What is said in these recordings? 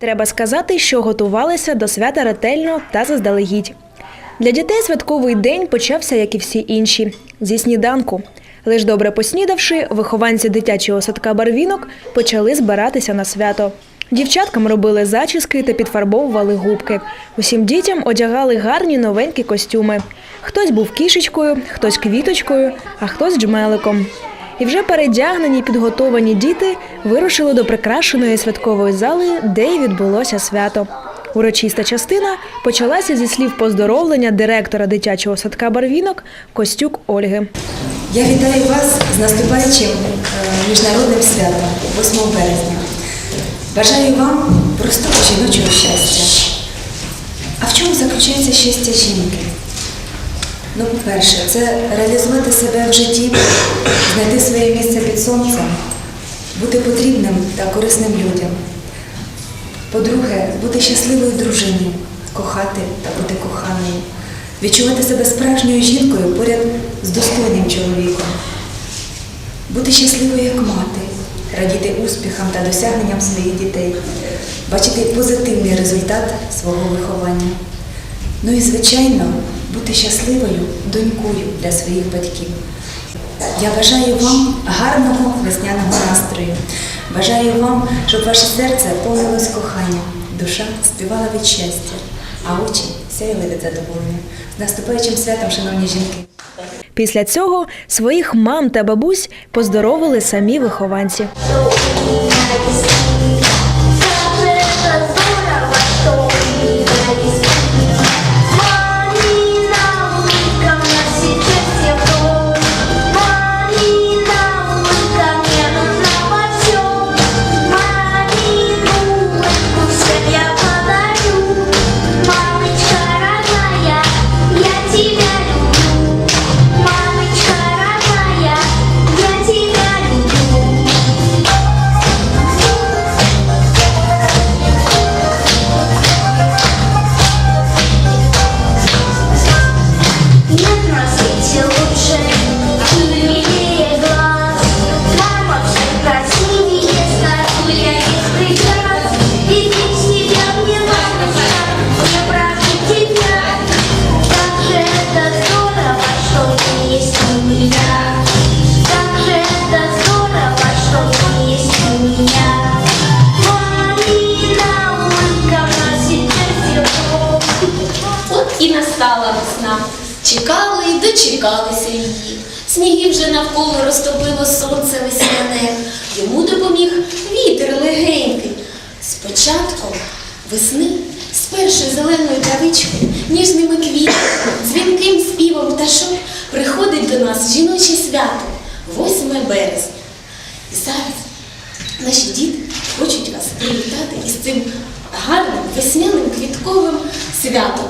Треба сказати, що готувалися до свята ретельно та заздалегідь. Для дітей святковий день почався, як і всі інші, зі сніданку. Лиш добре поснідавши, вихованці дитячого садка барвінок почали збиратися на свято. Дівчаткам робили зачіски та підфарбовували губки. Усім дітям одягали гарні новенькі костюми. Хтось був кішечкою, хтось квіточкою, а хтось джмеликом. І вже передягнені підготовані діти вирушили до прикрашеної святкової зали, де й відбулося свято. Урочиста частина почалася зі слів поздоровлення директора дитячого садка Барвінок Костюк Ольги. Я вітаю вас з наступаючим е, міжнародним святом 8 березня. Бажаю вам простого жіночого щастя. А в чому заключається щастя жінки? Ну, по-перше, це реалізувати себе в житті, знайти своє місце під сонцем, бути потрібним та корисним людям. По-друге, бути щасливою дружиною, кохати та бути коханою, відчувати себе справжньою жінкою поряд з достойним чоловіком, бути щасливою як мати, радіти успіхам та досягненням своїх дітей, бачити позитивний результат свого виховання. Ну і, звичайно, бути щасливою донькою для своїх батьків. Я бажаю вам гарного весняного настрою. Бажаю вам, щоб ваше серце повнилось коханням, душа співала від щастя, а очі сяяли від задоволення. З наступаючим святом, шановні жінки! Після цього своїх мам та бабусь поздоровили самі вихованці. І настала весна. Чекали і дочекалися її. Сніги вже навколо розтопило сонце весняне. Йому допоміг вітер легенький. З початком весни, з першою зеленою травичкою, ніжними квітами, дзвінким співом пташок приходить до нас жіноче свято 8 березня. І зараз наші діти хочуть вас привітати із цим гарним весняним квітковим святом.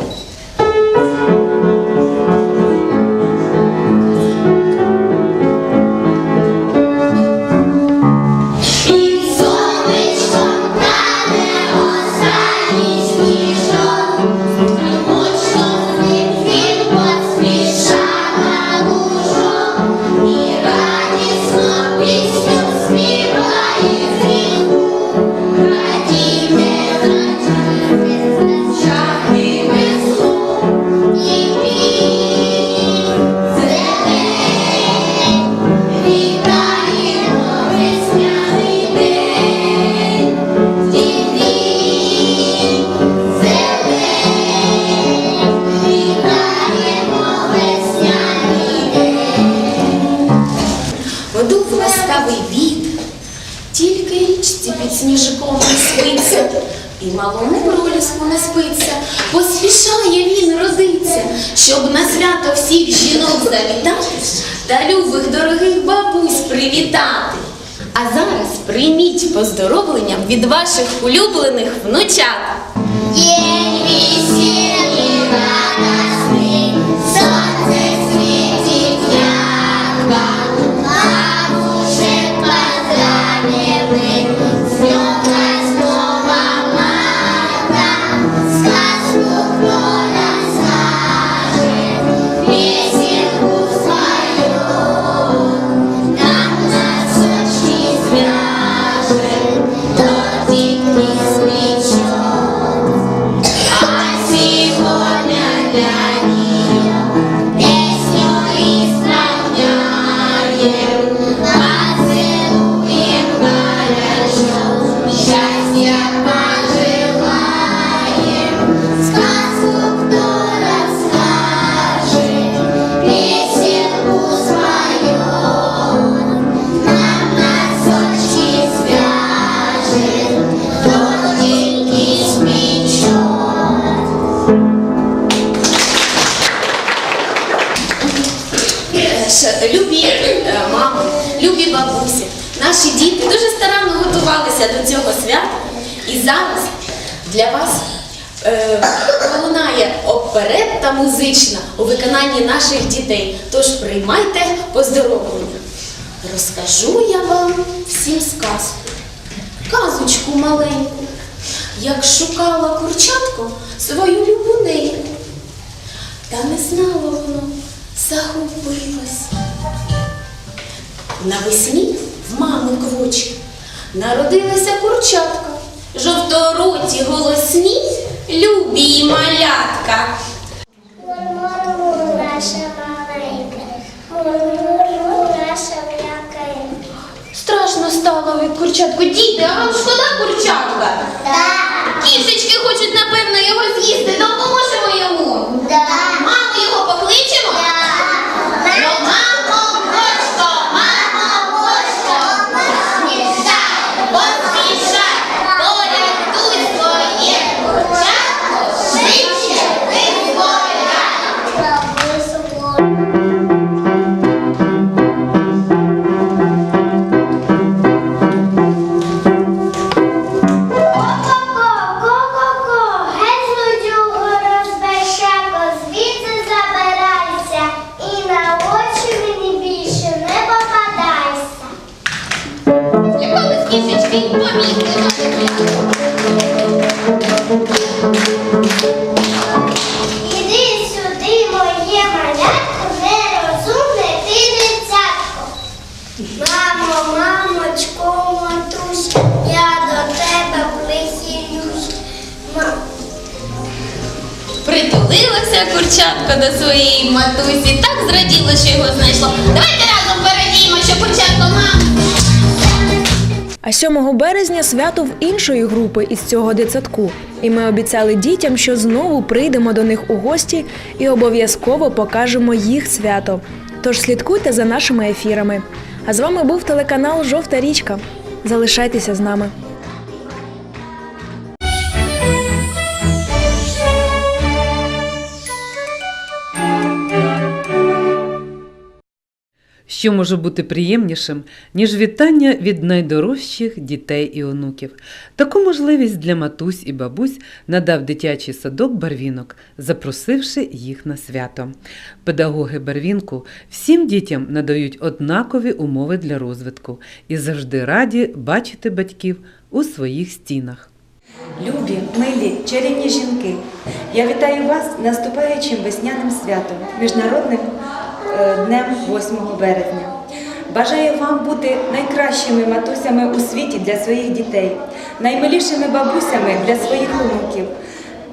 Спиться, поспішає він родиться, щоб на свято всіх жінок завітати та любих дорогих бабусь привітати. А зараз прийміть поздоровлення від ваших улюблених внучат. День зараз для вас е, пролунає оперетта музична у виконанні наших дітей. Тож приймайте поздоровлення. Розкажу я вам всім сказку, казочку маленьку, як шукала курчатко свою любуненьку. Та не знало воно, загубилось. Навесні в мами квочі народилася курчатка, жовтороті голосні, любі малятка. Мурмуру наша маленька, мурмуру наша м'якая. Страшно стало від курчатку. Діти, а вам шкода курчатка? Так, Кішечки хочуть, напевно, його з'їсти. Допоможемо матусь, я до своєї матусі, так зраділо, що його знайшло. Давайте разом порадіємо, що курчатко мам. А 7 березня свято в іншої групи із цього дитсадку. І ми обіцяли дітям, що знову прийдемо до них у гості і обов'язково покажемо їх свято. Тож слідкуйте за нашими ефірами. А з вами був телеканал Жовта річка. Залишайтеся з нами. Що може бути приємнішим, ніж вітання від найдорожчих дітей і онуків? Таку можливість для матусь і бабусь надав дитячий садок Барвінок, запросивши їх на свято. Педагоги Барвінку всім дітям надають однакові умови для розвитку і завжди раді бачити батьків у своїх стінах. Любі, милі, чарівні жінки, я вітаю вас наступаючим весняним святом, Міжнародним днем 8 березня. Бажаю вам бути найкращими матусями у світі для своїх дітей, наймилішими бабусями для своїх онуків,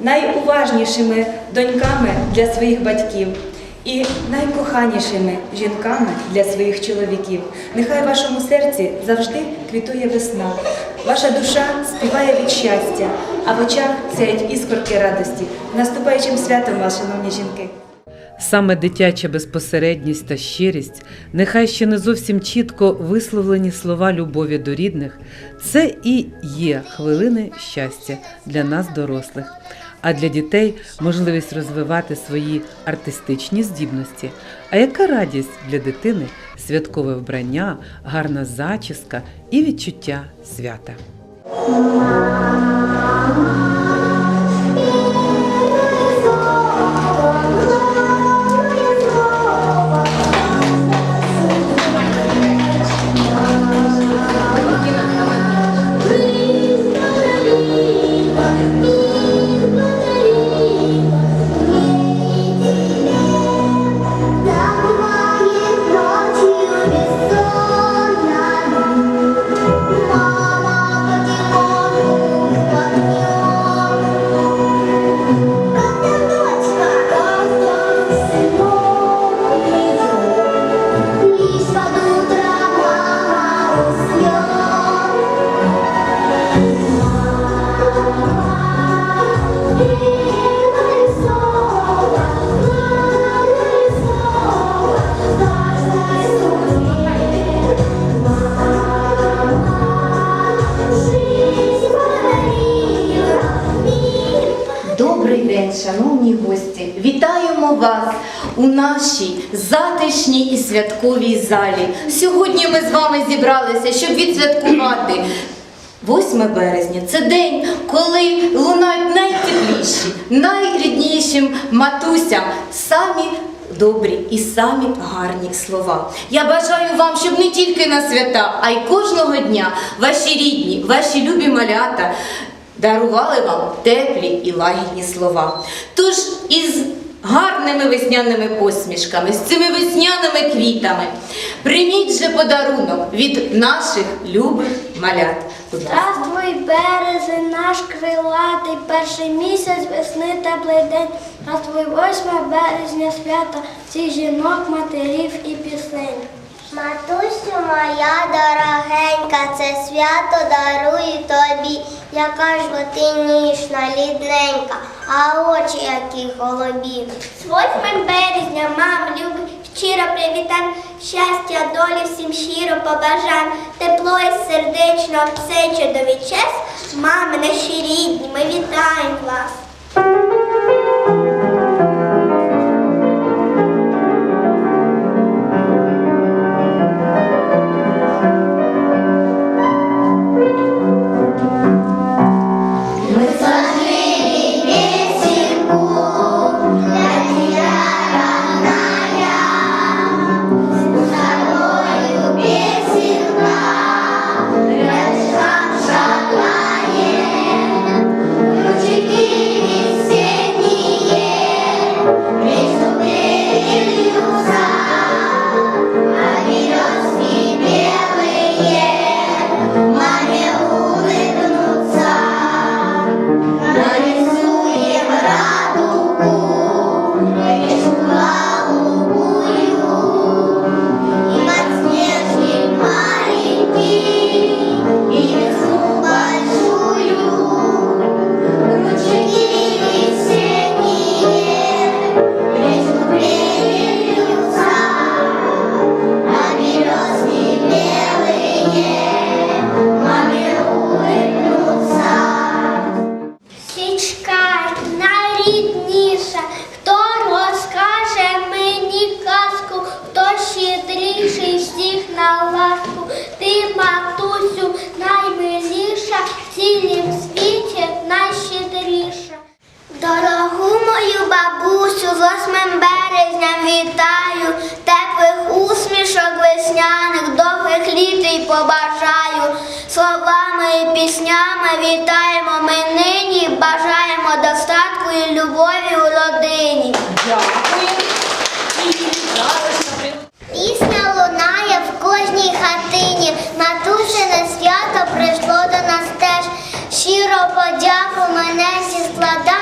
найуважнішими доньками для своїх батьків і найкоханішими жінками для своїх чоловіків. Нехай в вашому серці завжди квітує весна. Ваша душа співає від щастя, а в очах сяють іскорки радості. Наступаючим святом вас, шановні жінки! Саме дитяча безпосередність та щирість, нехай ще не зовсім чітко висловлені слова любові до рідних, це і є хвилини щастя для нас, дорослих. А для дітей можливість розвивати свої артистичні здібності. А яка радість для дитини святкове вбрання, гарна зачіска і відчуття свята. Святковій залі. Сьогодні ми з вами зібралися, щоб відсвяткувати 8 березня це день, коли лунають найтепліші, найріднішим матусям самі добрі і самі гарні слова. Я бажаю вам, щоб не тільки на свята, а й кожного дня ваші рідні, ваші любі малята дарували вам теплі і лагідні слова. Тож із гарними весняними посмішками, з цими весняними квітами. Прийміть же подарунок від наших любих малят. Здравствуй, березень, наш крилатий, перший місяць весни теплий день. Здравствуй, 8 березня свята, всіх жінок, матерів і пісень. Матусю моя дорогенька, це свято дарую тобі, яка ж бо ти ніжна, лідненька, а очі які голубі. З 8 березня, мам, любить, щиро привітаємо, щастя, долі всім щиро побажаємо, тепло і сердечно, все чудовий час. Мами, наші рідні, ми вітаємо вас. Пісня лунає в кожній хатині. на Матусине свято прийшло до нас теж. Щиро подяку мене зі складає.